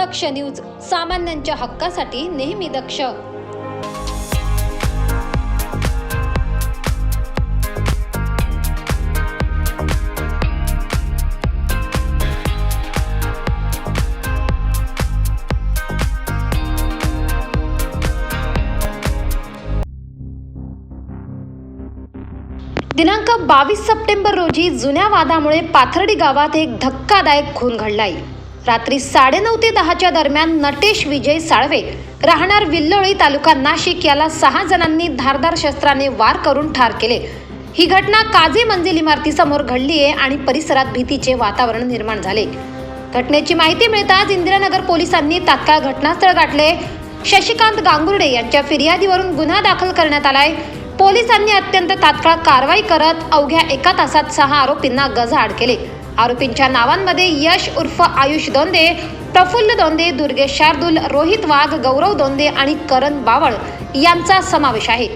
दक्ष news सामान्यांच्या हक्कासाठी नेहमी दक्ष. दिनांक बावीस सप्टेंबर रोजी जुन्या वादामुळे पाथर्डी गावात एक धक्कादायक खून घडलाय. रात्री साडेनऊ ते दहाच्या दरम्यान नटेश विजय साळवे राहणार विल्लोळी तालुका नाशिक याला सहा जणांनी धारदार शस्त्राने वार करून ठार केले. ही घटना काझी मंजिल इमारतीसमोर घडली आहे आणि परिसरात भीतीचे वातावरण निर्माण झाले. घटनेची माहिती मिळताच इंदिरानगर पोलिसांनी तात्काळ घटनास्थळ गाठले. शशिकांत गांगुर्डे यांच्या फिर्यादीवरून गुन्हा दाखल करण्यात आलाय. पोलिसांनी अत्यंत तात्काळ कारवाई करत अवघ्या एका तासात सहा आरोपींना गजाआड केले. आरोपींच्या नावांमध्ये यश उर्फ आयुष दोंदे प्रफुल्ल दोंदे दुर्गेश शार्दूल रोहित वाघ गौरव दोंदे आणि करण बावळ यांचा समावेश आहे.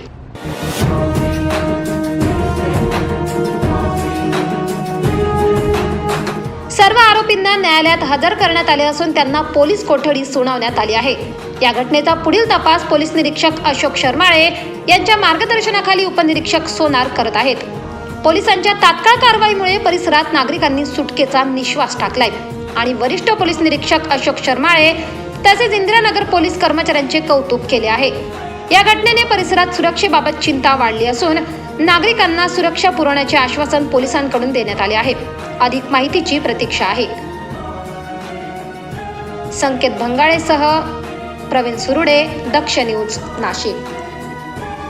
सर्व आरोपींना न्यायालयात हजर करण्यात आले असून त्यांना पोलीस कोठडी सुनावण्यात आली आहे. या घटनेचा पुढील तपास पोलीस निरीक्षक अशोक शर्माळे यांच्या मार्गदर्शनाखाली उपनिरीक्षक सोनार करत आहेत. पोलिसांच्या तात्काळ कारवाईमुळे परिसरात नागरिकांनी सुटकेचा निश्वास टाकलाय. आणि वरिष्ठ पोलीस निरीक्षक अशोक शर्माळे तसेच इंदिरानगर पोलीस कर्मचाऱ्यांचे कौतुक केले आहे. या घटनेने परिसरात सुरक्षेबाबत चिंता वाढली असून नागरिकांना सुरक्षा पुरवण्याचे आश्वासन पोलिसांकडून देण्यात आले आहे. अधिक माहितीची प्रतीक्षा आहे. संकेत भंगाळेसह प्रवीण सुरुडे दक्ष न्यूज नाशिक.